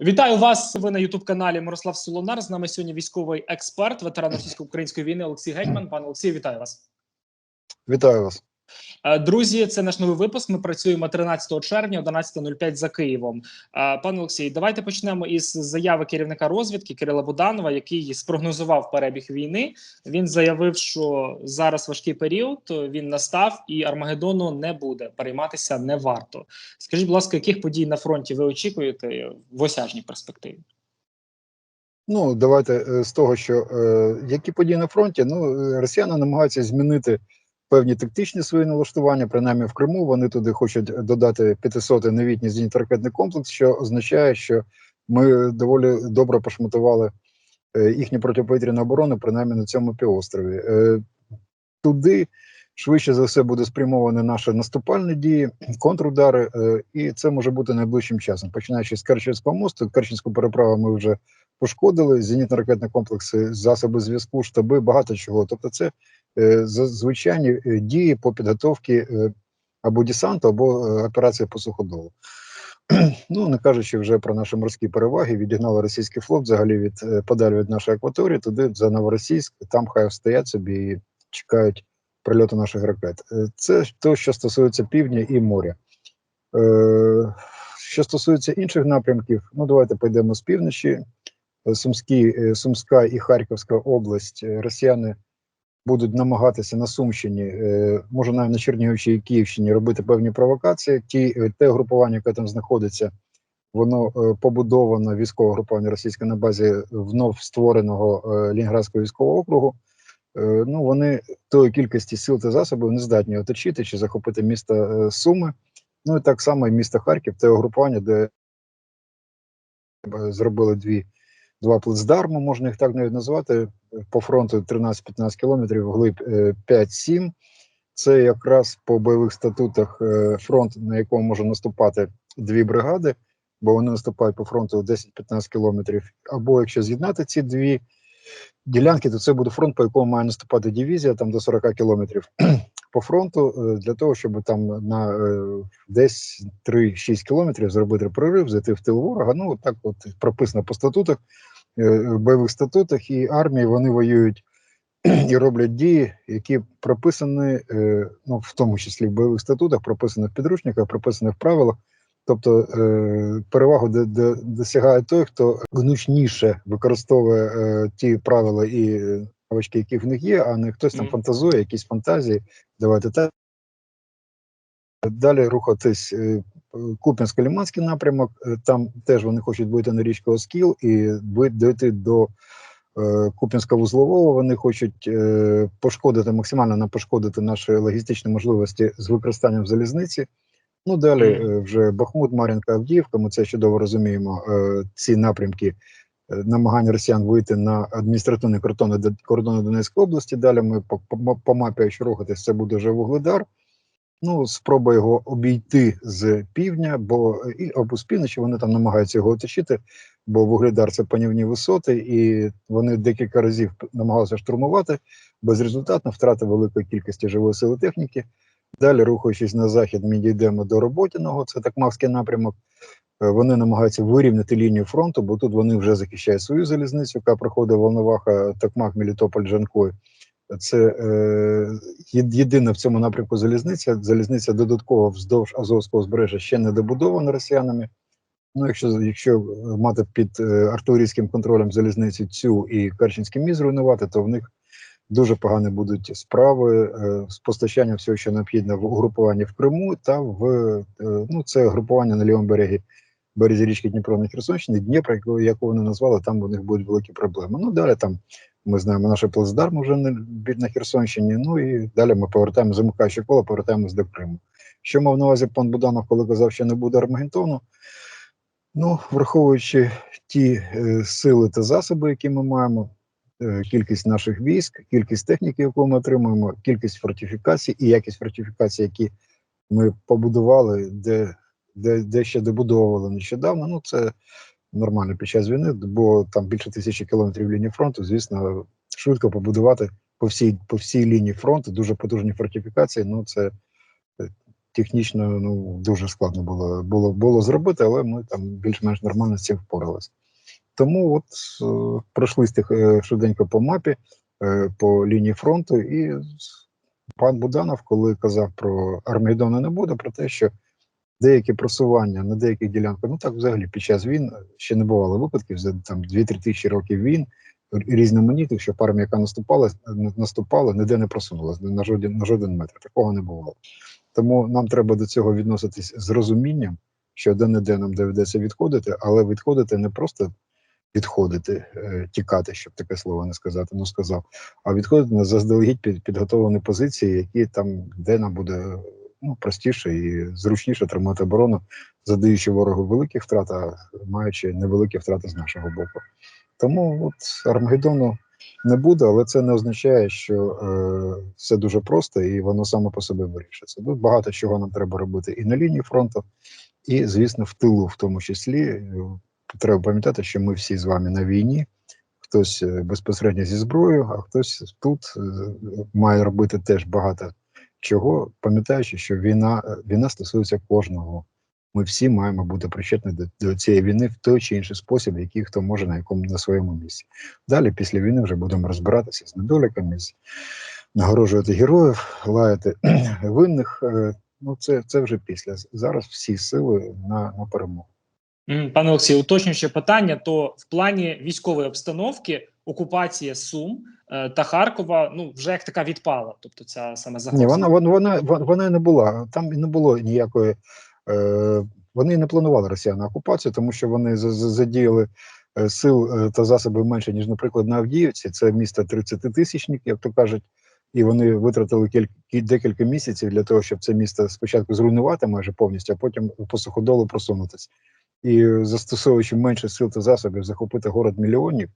Вітаю вас. Ви на Ютуб каналі Мирослав Солонар. З нами сьогодні військовий експерт, ветеран російсько-української війни Олексій Гетьман. Пане Олексій, вітаю вас. Вітаю вас. Е, Друзі, це наш новий випуск. Ми працюємо 13 червня, 11.05 за Києвом. Е, Пане Олексій, давайте почнемо із заяви керівника розвідки Кирила Буданова, який спрогнозував перебіг війни. Він заявив, що зараз важкий період. Він настав і Армагеддону не буде. Перейматися не варто. Скажіть, будь ласка, яких подій на фронті ви очікуєте в осяжній перспективі? Ну давайте е, з того, що які події на фронті, ну росіяни намагаються змінити певні тактичні свої налаштування. Принаймні в Криму вони туди хочуть додати 500 новітній зенітно-ракетний комплекс, що означає, що ми доволі добре пошматували е, їхню протиповітряну оборону, принаймні на цьому півострові. Е, туди швидше за все буде спрямовані наші наступальні дії, контрудари, е, і це може бути найближчим часом. Починаючи з Керченського мосту, Керченську переправу ми вже пошкодили зенітно-ракетні комплекси, засоби зв'язку, штаби, багато чого. Тобто, це е, звичайні е, дії по підготовці е, або десанту, або е, операції по суходолу. Ну не кажучи вже про наші морські переваги, відігнали російський флот взагалі від подалі від нашої акваторії, туди за Новоросійськ, там хай стоять собі і чекають прильоту наших ракет. Це те, що стосується півдня і моря. Що стосується інших напрямків, ну давайте пойдемо з півночі. Е, Сумські, е, Сумська і Харківська область. е, Росіяни будуть намагатися на Сумщині, може навіть на Чернігівщині і Київщині робити певні провокації. Ті те групування, яке там знаходиться, воно побудовано військове групування російське на базі вновь створеного Лінградського військового округу. Ну вони тої кількості сил та засобів не здатні оточити чи захопити місто Суми. Ну і так само і місто Харків, те угрупування, де зробили дві два плацдарми, можна їх так навіть назвати. По фронту 13-15 кілометрів, вглиб е, 5-7. Це якраз по бойових статутах е, фронт, на якому може наступати дві бригади, бо вони наступають по фронту 10-15 кілометрів. Або якщо з'єднати ці дві ділянки, то це буде фронт, по якому має наступати дивізія там до 40 кілометрів по фронту, е, для того, щоб там на е, десь 3-6 кілометрів зробити прорив, зайти в тил ворога. Ну так от прописано по статутах, е, бойових статутах, і армії вони воюють і роблять дії, які прописані, е, ну в тому числі в бойових статутах, прописані в підручниках, прописані в правилах. Тобто е, перевагу досягає той, хто гнучніше використовує е, ті правила і е, навички, які в них є, а не хтось там фантазує, якісь фантазії. Давайте так. Далі рухатись е, Куп'янсько-Ліманський напрямок. е, Там теж вони хочуть бути на річку Оскіл і дойти до е, Куп'янсько-Вузлового. Вони хочуть е, пошкодити максимально нам пошкодити наші логістичні можливості з використанням залізниці. Ну далі вже Бахмут, Мар'їнка, Авдіївка. Ми це чудово розуміємо. Ці напрямки намагання росіян вийти на адміністративні кордони кордони Донецької області. Далі ми по, по, по мапі, якщо рухатись, це буде вже Вугледар. Ну, спроба його обійти з півдня, бо і або з півночі вони там намагаються його оточити, бо Вугледар це панівні висоти, і вони декілька разів намагалися штурмувати безрезультатно, втрати великої кількості живої сили техніки. Далі, рухаючись на захід, ми дійдемо до Роботіного, це Такмавський напрямок. Е, Вони намагаються вирівняти лінію фронту, бо тут вони вже захищають свою залізницю, яка проходить Волноваха, Токмак, Мелітополь, Жанкой. Це е, єдина в цьому напрямку залізниця. Залізниця додатково вздовж Азовського збережжя ще не добудована росіянами. Ну, якщо, якщо е, мати під е, артилерійським контролем залізницю цю і Керченський міст зруйнувати, то в них дуже погані будуть справи з постачанням всього, що необхідно в угрупуванні в Криму та в ну, це групування на лівому берегі березі річки Дніпро на Херсонщині, Дніпро, яку вони назвали, там у них будуть великі проблеми. Ну далі там ми знаємо наші плацдарми вже на, Херсонщині. Ну і далі ми повертаємо замикаючи коло, повертаємось до Криму. Що мав на увазі пан Буданов, коли казав, що не буде Армагеддону? Ну, враховуючи ті е, сили та засоби, які ми маємо, е, кількість наших військ, кількість техніки, яку ми отримуємо, кількість фортифікацій і якість фортифікацій, які ми побудували, де, де, де ще добудовували нещодавно. Ну, це нормально під час війни, бо там більше тисячі кілометрів лінії фронту. Звісно, швидко побудувати по всій, по всій лінії фронту дуже потужні фортифікації. Ну, це е, технічно ну, дуже складно було, було, було зробити, але ми там більш-менш нормально з цим впоралися. Тому от е, пройшлись тих е, швиденько по мапі, е, по лінії фронту, і пан Буданов, коли казав про Армагеддону не буде, про те, що деякі просування на деяких ділянках, ну так взагалі під час війн ще не бувало випадків за там 2-3 тисячі років війн різноманітних, щоб армія, яка наступала, наступала, ніде не просунулася на жоден, на жоден метр. Такого не бувало. Тому нам треба до цього відноситись з розумінням, що де-не-де нам доведеться відходити, але відходити не просто відходити, е, тікати, щоб таке слово не сказати, ну сказав, а відходити на заздалегідь під підготовлені позиції, які там, де нам буде ну, простіше і зручніше тримати оборону, задаючи ворогу великі втрати, а маючи невеликі втрати з нашого боку. Тому от Армагеддону не буде, але це не означає, що е, все дуже просто і воно само по собі вирішиться. Тут багато чого нам треба робити і на лінії фронту, і, звісно, в тилу, в тому числі. Треба пам'ятати, що ми всі з вами на війні. Хтось е, безпосередньо зі зброєю, а хтось тут е, має робити теж багато чого, пам'ятаючи, що війна, е, війна стосується кожного. Ми всі маємо бути причетні до, до цієї війни в той чи інший спосіб, який хто може на якому на своєму місці. Далі, після війни, вже будемо розбиратися з недоліками, з нагороджувати героїв, лаяти винних. Е, Ну, це, це вже після. Зараз всі сили на, на перемогу. Пане Олексію, уточнююче питання, то в плані військової обстановки окупація Сум е, та Харкова ну вже як така відпала. Тобто ця саме загроза. Ні, вона, вона, вона, вона, не була. Там і не було ніякої. Е, вони не планували росіяни окупацію, тому що вони за- за- задіяли е, сил е, та засоби менше, ніж, наприклад, на Авдіївці. Це місто 30 тисячник, як то кажуть. І вони витратили кілька декілька місяців для того, щоб це місто спочатку зруйнувати майже повністю, а потім по суходолу просунутися. І застосовуючи менше сил та засобів захопити город мільйонів,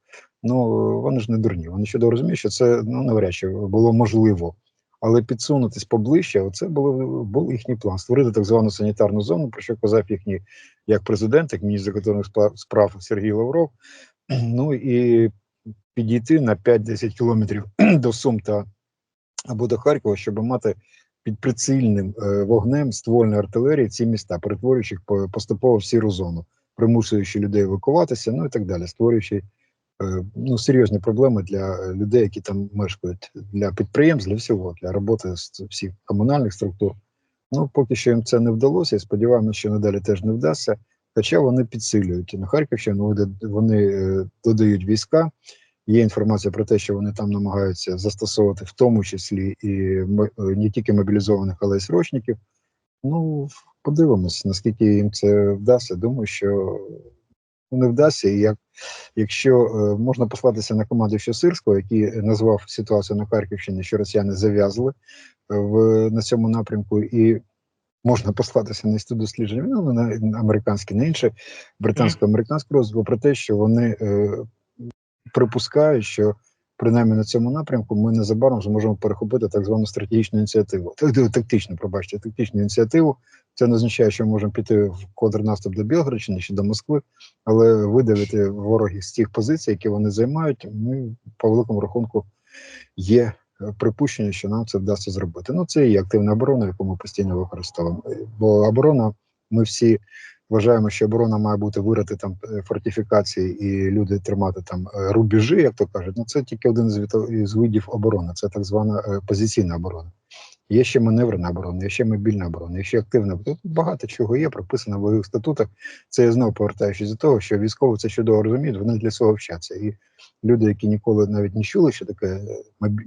ну вони ж не дурні. Вони чудово розуміють, що це ну навряд чи було можливо. Але підсунутись поближче, оце було був їхній план створити так звану санітарну зону, про що казав їхній як президент, як міністр закордонних справ Сергій Лавров. Ну і підійти на 5-10 кілометрів до Сум та або до Харкова, щоб мати під прицільним е, вогнем ствольної артилерії ці міста, перетворюючи їх по- поступово в сіру зону, примушуючи людей евакуватися, ну і так далі, створюючи е, ну, серйозні проблеми для е, людей, які там мешкають, для підприємств, для всього, для роботи з всіх комунальних структур. Ну, поки що їм це не вдалося, і сподіваємося, що надалі теж не вдасться. Хоча вони підсилюють на Харківщину, вони, додають війська. Є інформація про те, що вони там намагаються застосовувати в тому числі і е, не тільки мобілізованих, але й срочників. Ну, подивимось, наскільки їм це вдасться. Думаю, що не вдасться. І як якщо е, можна послатися на команду Сирського, який назвав ситуацію на Харківщині, що росіяни зав'язли е, в на цьому напрямку, і можна послатися на інститут досліджень, ну на на американські, на інше британсько-американську розвитку про те, що вони припускають, що принаймні на цьому напрямку ми незабаром зможемо перехопити так звану стратегічну ініціативу, Так, тактичну, пробачте, тактичну ініціативу. Це не означає, що ми можемо піти в контрнаступ до Білгородщини чи до Москви, але видавити ворогів з тих позицій, які вони займають, ми по великому рахунку є е, припущення, що нам це вдасться зробити. Ну це і активна оборона, яку ми постійно використовуємо. Бо оборона, ми всі вважаємо, що оборона має бути вирити там е, фортифікації і люди тримати там е, рубежі, як то кажуть. Ну це тільки один з видів оборони. Це так звана е, позиційна оборона. Є ще маневрена оборона, є ще мобільна оборона, є ще активна. Тут багато чого є, прописано в бойових статутах. Це я знову повертаючись до того, що військові це чудово розуміють, вони для цього вчаться. І люди, які ніколи навіть не чули, що таке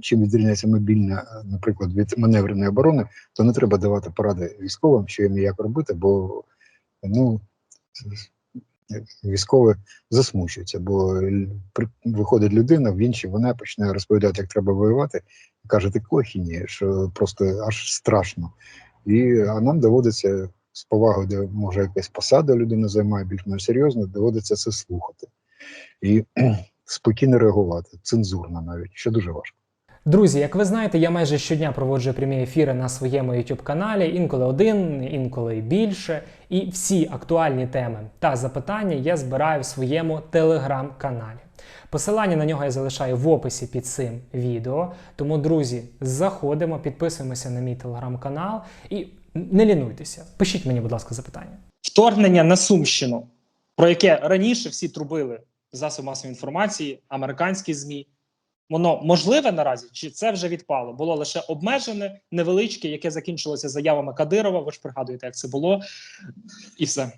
чим відрізняється мобільна, наприклад, від маневреної оборони, то не треба давати поради військовим, що їм як робити, бо ну військові засмучуються, бо виходить людина в інші, вона почне розповідати, як треба воювати, і каже, ти кохіні, що просто аж страшно. І а нам доводиться з повагою, де може якась посада людина займає більш-менш серйозно, доводиться це слухати і спокійно реагувати, цензурно навіть, що дуже важко. Друзі, як ви знаєте, я майже щодня проводжу прямі ефіри на своєму YouTube каналі, інколи один, інколи більше. І всі актуальні теми та запитання я збираю в своєму телеграм-каналі. Посилання на нього я залишаю в описі під цим відео. Тому, друзі, заходимо, підписуємося на мій телеграм-канал і Не лінуйтеся. Пишіть мені, будь ласка, запитання. Вторгнення на Сумщину, про яке раніше всі трубили засоби масової інформації, американські змі. Воно можливе наразі, чи це вже відпало? Було лише обмежене, невеличке, яке закінчилося заявами Кадирова. Ви ж пригадуєте, як це було, і все.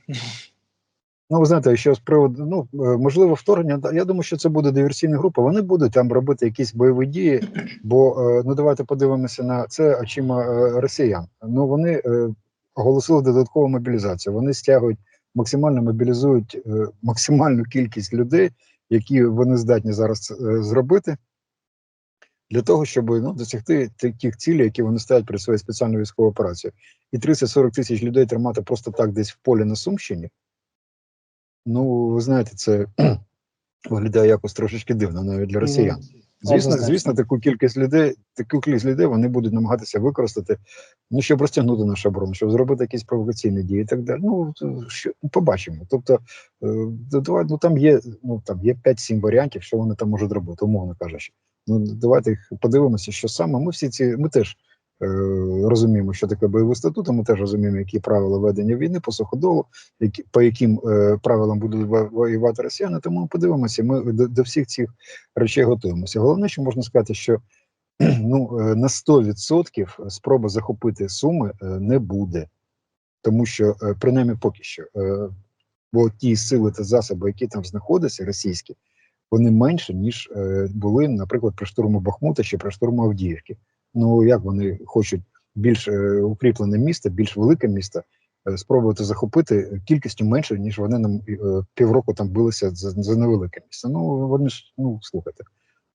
Ну, ви знаєте, що з приводу, ну е, можливо, вторгнення. Я думаю, що це буде диверсійна група. Вони будуть там робити якісь бойові дії. Бо е, ну давайте подивимося на це очима е, росіян. Ну вони оголосили додаткову мобілізацію. Вони стягують максимально мобілізують максимальну кількість людей, які вони здатні зараз зробити. Для того, щоб ну, досягти таких цілей, які вони ставлять при своїй спеціальній військовій операції, і 30-40 тисяч людей тримати просто так десь в полі на Сумщині. Ну, ви знаєте, це виглядає якось трошечки дивно навіть для росіян. Звісно, звісно, таку кількість людей, таку кількість людей вони будуть намагатися використати, ну щоб розтягнути нашу оборону, щоб зробити якісь провокаційні дії і так далі. Ну що побачимо. Тобто, е, ну там є ну там є 5-7 варіантів, що вони там можуть робити, умовно кажучи. Ну давайте подивимося, що саме. Ми всі ці ми теж е, розуміємо, що таке бойовий статут. Ми теж розуміємо, які правила ведення війни по суходолу, які по яким е, правилам будуть воювати росіяни. Тому ми подивимося. Ми до, до всіх цих речей готуємося. Головне, що можна сказати, що ну е, на 100% спроба захопити суми е, не буде, тому що е, принаймні поки що. Бо ті сили та засоби, які там знаходяться, російські, вони менше ніж е, були, наприклад, при штурму Бахмута чи при штурму Авдіївки. Ну як вони хочуть більш е, укріплене місто, більш велике місто, е, спробувати захопити кількістю менше, ніж вони нам е, півроку там билися за, за невелике місце. Ну вони ж ну слухайте,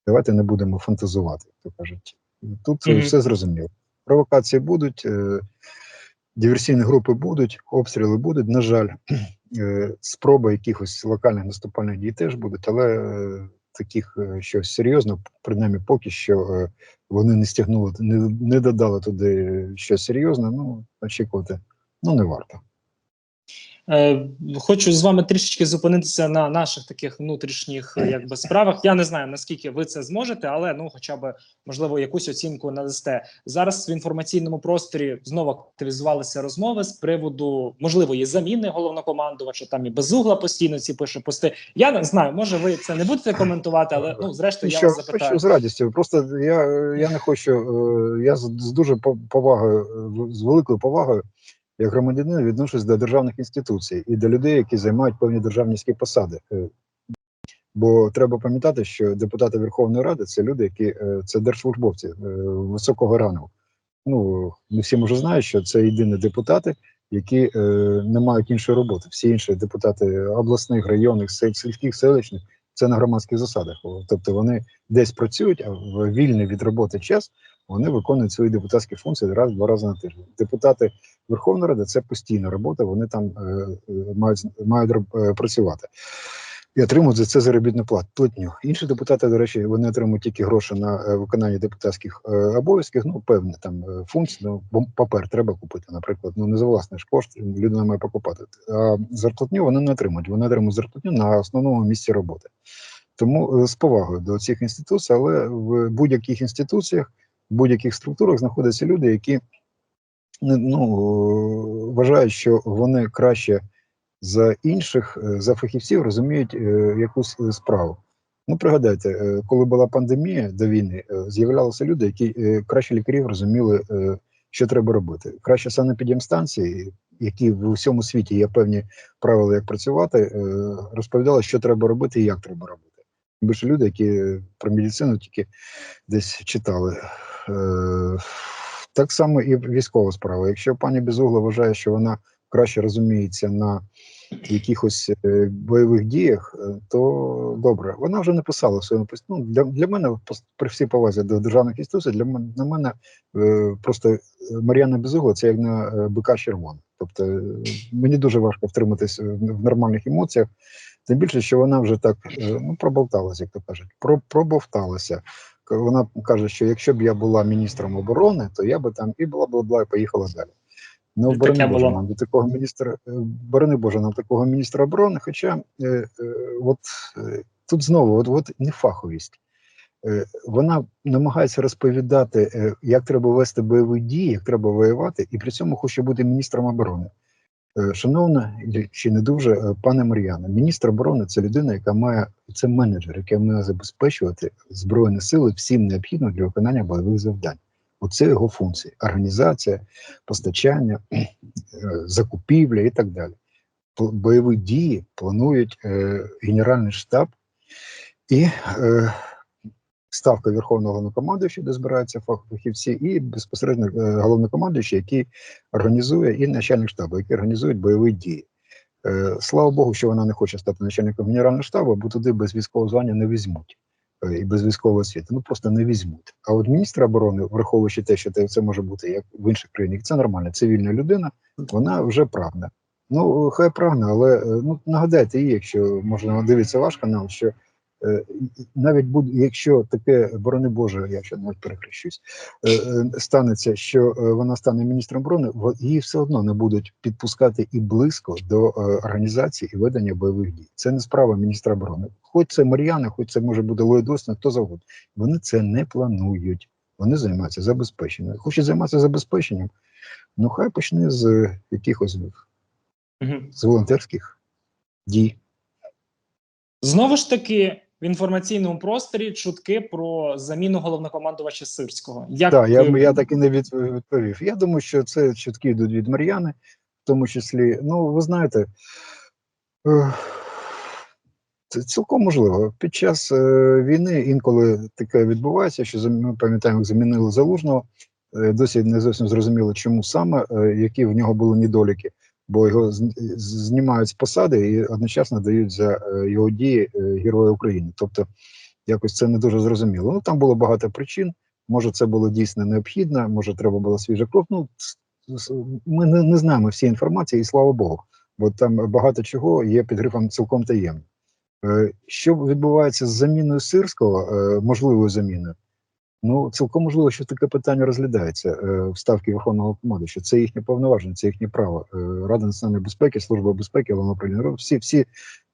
давайте не будемо фантазувати, то кажуть. Тут е, Мгм. все зрозуміло. Провокації будуть, е, диверсійні групи будуть, обстріли будуть. На жаль, спроби якихось локальних наступальних дій теж будуть, але е, таких що щось серйозно, принаймні поки що е, вони не стягнули, не, не додали туди щось серйозне. Ну очікувати ну не варто. Е, хочу з вами трішечки зупинитися на наших таких внутрішніх е, якби справах. Я не знаю наскільки ви це зможете, але ну, хоча б можливо якусь оцінку надасте. Зараз в інформаційному просторі знову активізувалися розмови з приводу можливої заміни головнокомандувача. Там і безугла постійно ці пише пости. Я не знаю, може ви це не будете коментувати, але ну зрештою я що, вас запитаю. з радістю. Просто я, я не хочу. е, Я з, дуже по- повагою, з великою повагою, як громадянин, відношусь до державних інституцій і до людей, які займають певні державницькі посади. Е, Бо треба пам'ятати, що депутати Верховної Ради це люди, які е, це держслужбовці е, високого рангу. Ну не всі може знають, що це єдині депутати, які не мають іншої роботи. Всі інші депутати обласних, районних, сільських, селищних це на громадських засадах. Тобто вони десь працюють, а вільний від роботи час вони виконують свої депутатські функції раз-два рази на тиждень. Депутати Верховної Ради це постійна робота. Вони там е, е, мають мають е, працювати. І отримують за це заробітну плат, платню. Інші депутати, до речі, вони отримують тільки гроші на виконання депутатських обов'язків. Ну, певні там функції, ну, папер треба купити, наприклад. Ну не за власний ж кошт, людина має покупати. А зарплатню вони не отримують. Вони отримують зарплатню на основному місці роботи. Тому з повагою до цих інституцій, але в будь-яких інституціях, будь-яких структурах знаходяться люди, які ну, е, вважають, що вони краще за інших, е, за фахівців розуміють е, якусь справу. Ну, пригадайте, коли була пандемія до війни, з'являлися люди, які краще лікарів розуміли, що треба робити. Краще санепідемстанції, які в усьому світі є певні правила, як працювати, розповідали, що треба робити і як треба робити. Більше люди, які про медицину тільки десь читали. Е, Так само і військова справа. Якщо пані Безугла вважає, що вона краще розуміється на якихось е, бойових діях, е, то добре. Вона вже написала в своєму ну, для, для мене, при всій повазі до державних інституцій, для мене на мене просто Мар'яна Безугла це як на бика червона. Тобто мені дуже важко втриматись в, нормальних емоціях. Тим більше, що вона вже так ну, проболталася, як то кажуть, про, пробовталася. Вона каже, що якщо б я була міністром оборони, то я би там і бла бла бла і поїхала далі. Ну, борони Боже, нам до такого міністра, борони Боже, нам такого міністра оборони. Хоча е, е, от е, тут знову от, от нефаховість. е, вона намагається розповідати, е, як треба вести бойові дії, як треба воювати, і при цьому хоче бути міністром оборони. Е, Шановна чи не дуже е, пане Мар'яна, міністр оборони це людина, яка має це менеджер, який має забезпечувати збройні сили всім необхідним для виконання бойових завдань. Оце його функції: організація, постачання, е, закупівля і так далі. Бойові дії планують Генеральний штаб і ставка Верховного Головнокомандуючого, де збираються фахівці, і безпосередньо е, головнокомандуючий, який організує, і начальник штабу, які організують бойові дії. Е, слава Богу, що вона не хоче стати начальником Генерального штабу, бо туди без військового звання не візьмуть е, і без військової освіти. Ну просто не візьмуть. А от міністр оборони, враховуючи те, що це, може бути як в інших країнах, це нормальна цивільна людина, вона вже прагне. Ну, хай прагне, але ну нагадайте їй, якщо можна дивитися ваш канал, що навіть буде, якщо таке, борони Боже, я ще навіть перехрещусь, е, е, станеться, що е, вона стане міністром оборони, її все одно не будуть підпускати і близько до е, організації і ведення бойових дій. Це не справа міністра оборони. Хоч це Мар'яна, хоч це може бути Ллойд Остин, хто завгодно. Вони це не планують. Вони займаються забезпеченням. Хочуть займатися забезпеченням, ну хай почне з е, якихось з волонтерських дій. Знову ж таки, в інформаційному просторі чутки про заміну головнокомандувача Сирського. Як Так, я, я так і не від- відповів. Я думаю, що це чутки йдуть від Мар'яни, в тому числі. Ну, ви знаєте, це цілком можливо. Під час е, війни інколи таке відбувається, що ми пам'ятаємо, як замінили залужного. Е, досі не зовсім зрозуміло, чому саме, е, які в нього були недоліки, бо його знімають з посади і одночасно дають за е, його дії е, Героя України. Тобто, якось це не дуже зрозуміло. Ну там було багато причин. Може, це було дійсно необхідно, може, треба було свіжа кров. Ну ми не, не знаємо всі інформації, і слава Богу, бо там багато чого є під грифом цілком таємно. Е, Що відбувається з заміною сирського, можливою заміною? Ну, цілком можливо, що таке питання розглядається е, в ставки Верховного командуюча. Це їхнє повноваження, це їхнє право. Е, Рада національної безпеки, служба безпеки, головне управління. Всі, всі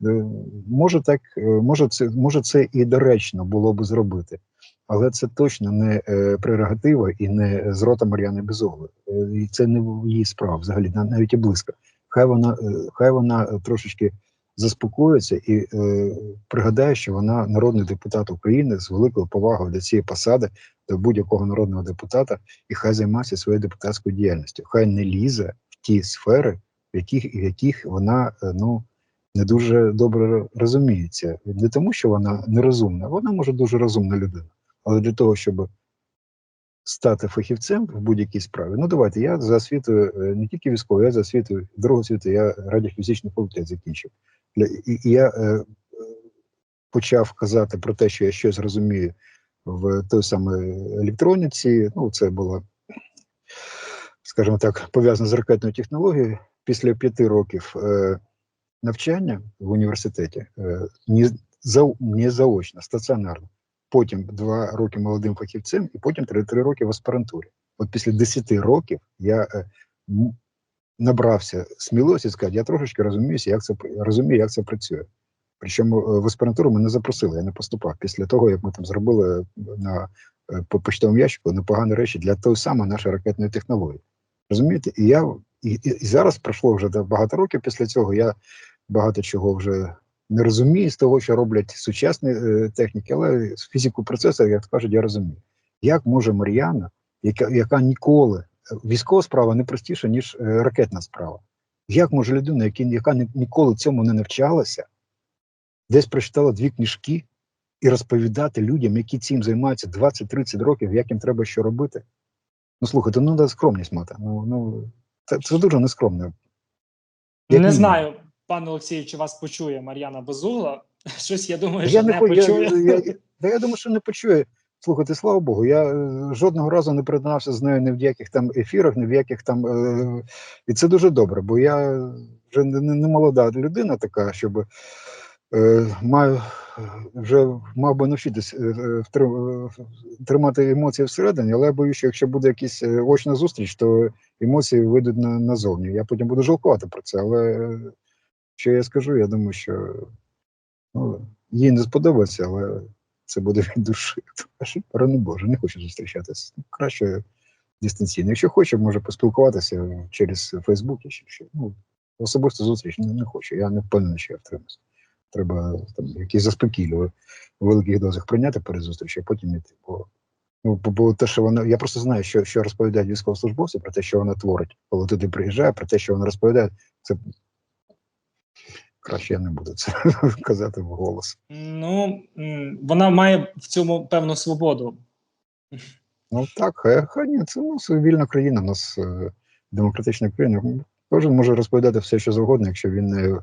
е, може так, може це, може це і доречно було би зробити, але це точно не прерогатива і не з рота Мар'яни Безогло. Е, і це не її справа взагалі, навіть і близько. Хай вона, хай вона трошечки заспокоїться і е, пригадає, що вона народний депутат України з великою повагою до цієї посади, до будь-якого народного депутата, і хай займається своєю депутатською діяльністю. Хай не лізе в ті сфери, в яких, в яких вона е, ну не дуже добре розуміється. Не тому, що вона нерозумна, вона може дуже розумна людина, але для того, щоб стати фахівцем в будь-якій справі. Ну давайте я за освітою е, не тільки військовою, я за освітою другого світу, я радіофізичний факультет закінчив. Я е, почав казати про те, що я щось розумію в той самій електроніці. Ну, це було, скажімо так, пов'язано з ракетною технологією. Після п'яти років е, навчання в університеті не, за, не заочно, стаціонарно. Потім два роки молодим фахівцем, і потім три, три роки в аспірантурі. От після 10 років я е, набрався сміливості сказати, я трошечки розуміюся, як це розумію, як це працює. Причому е, в аспірантуру мене запросили, я не поступав. Після того, як ми там зробили на е, по почтовому ящику непогані речі для тої самої нашої ракетної технології. Розумієте? І я і, і, зараз пройшло вже багато років після цього. Я багато чого вже не розумію з того, що роблять сучасні е, техніки, але фізику процесу, як кажуть, я розумію. Як може Мар'яна, яка, яка ніколи е, військова справа не простіша, ніж е, ракетна справа. Як може людина, яка, ніколи цьому не навчалася, десь прочитала дві книжки і розповідати людям, які цим займаються 20-30 років, як їм треба що робити? Ну слухайте, ну треба скромність мати. Ну, ну це, це дуже нескромно. Як не знаю, пане Олексію, чи вас почує Мар'яна Безугла. Щось я думаю, що не, не по- я, я, я, я думаю, що не почує. Слухайте, слава Богу, я е, жодного разу не признався з нею ні в яких там ефірах, ні в яких там. Е, і це дуже добре, бо я вже не, молода людина така, щоб е, маю вже мав би навчитись е, тримати емоції всередині, але я боюся, що якщо буде якась очна зустріч, то емоції вийдуть на, назовні. Я потім буду жалкувати про це. Але що я скажу, я думаю, що ну, їй не сподобається, але це буде від душі. Каже, Рану Боже, не хочу зустрічатися. Краще дистанційно. Якщо хоче, може поспілкуватися через Фейсбук чи ще. Ну, особисто зустріч не, не хочу. Я не впевнений, що я втримуюся. Треба там якісь заспокійливі у великих дозах прийняти перед зустрічю, а потім іти. Бо, ну, бо те, що вона. Я просто знаю, що, що розповідають військовослужбовці про те, що вона творить, коли туди приїжджає, про те, що вона розповідає, це краще я не буду це казати вголос. Ну вона має в цьому певну свободу. Ну так, хай, хай ні, це ну, вільна країна, у нас е, демократична країна. Кожен може розповідати все, що завгодно, якщо він не, е,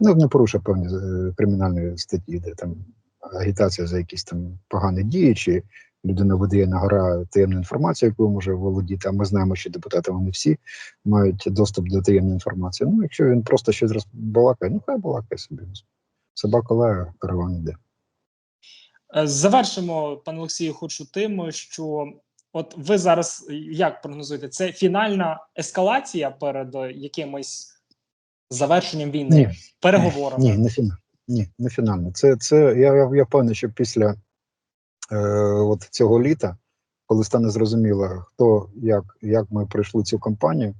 ну, не порушує певні е, кримінальні статті, де там агітація за якісь там погані дії, чи людина видає на гора таємну інформацію, якою може володіти. А ми знаємо, що депутати вони всі мають доступ до таємної інформації. Ну, якщо він просто щось розбалакає, ну хай балакає собі. Собака лає, караван іде. Е, Завершимо, пане Олексію, хочу тим, що от ви зараз як прогнозуєте, це фінальна ескалація перед якимось завершенням війни, Ні. переговорами. Ні, не фінально. Ні, не фінально. Це, це я, я, я певний, що після е, от цього літа, коли стане зрозуміло, хто як, як ми пройшли цю кампанію.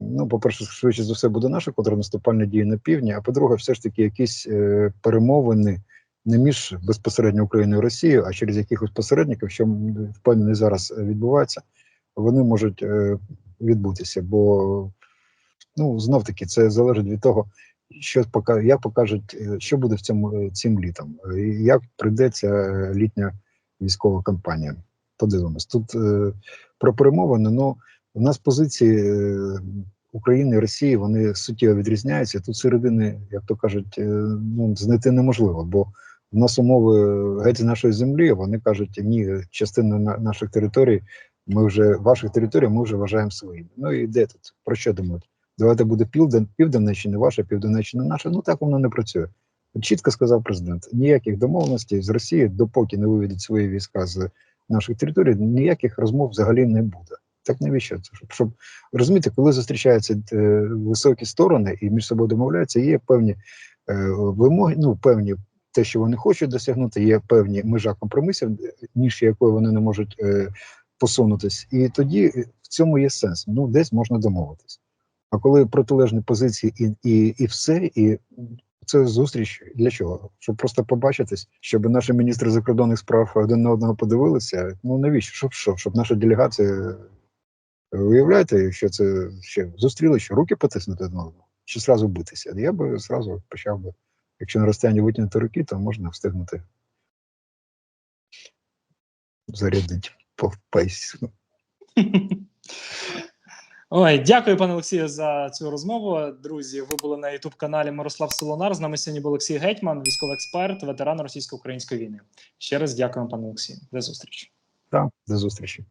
Ну, по-перше, швидше за все буде наша контрнаступальна дія на півдні, а по-друге, все ж таки якісь е, перемовини не між безпосередньо Україною і Росією, а через якихось посередників, що впевнений зараз відбувається, вони можуть е, відбутися. Бо ну знов таки це залежить від того, що як покажуть, е, що буде в цьому е, цим літом, і як прийде ця е, літня військова кампанія. Подивимось. Тут е, про перемовини. Ну у нас позиції е, України і Росії вони суттєво відрізняються. Тут середини, як то кажуть, е, ну знайти неможливо, бо у нас умови геть з нашої землі. Вони кажуть, ні, частина на- наших територій. Ми вже ваших територій ми вже вважаємо своїми. Ну і де тут про що думати? Давайте буде півден, південниччина ваша, південниччина наша. Ну так воно не працює. Чітко сказав президент: ніяких домовленостей з Росією, допоки не виведуть свої війська з наших територій, ніяких розмов взагалі не буде. Так навіщо це? Щоб, щоб розумієте, коли зустрічаються е, високі сторони і між собою домовляються, є певні е, вимоги, ну певні те, що вони хочуть досягнути, є певні межа компромісів, ніж якої вони не можуть е, посунутись. І тоді е, в цьому є сенс. Ну, десь можна домовитись. А коли протилежні позиції і, і, і все, і це зустріч для чого? Щоб просто побачитись, щоб наші міністри закордонних справ один на одного подивилися. Ну навіщо? Щоб що? Щоб наша делегація уявляєте, якщо це ще зустріли, що руки потиснути одне одного, чи зразу битися? Я би зразу почав би, якщо на розстоянні витягнути руки, то можна встигнути зарядити по пейс. Ой, дякую, пане Олексію, за цю розмову. Друзі, ви були на Ютуб каналі Мирослав Солонар. З нами сьогодні був Олексій Гетьман, військовий експерт, ветеран російсько-української війни. Ще раз дякуємо, пане Олексію. До зустрічі. Так, до зустрічі.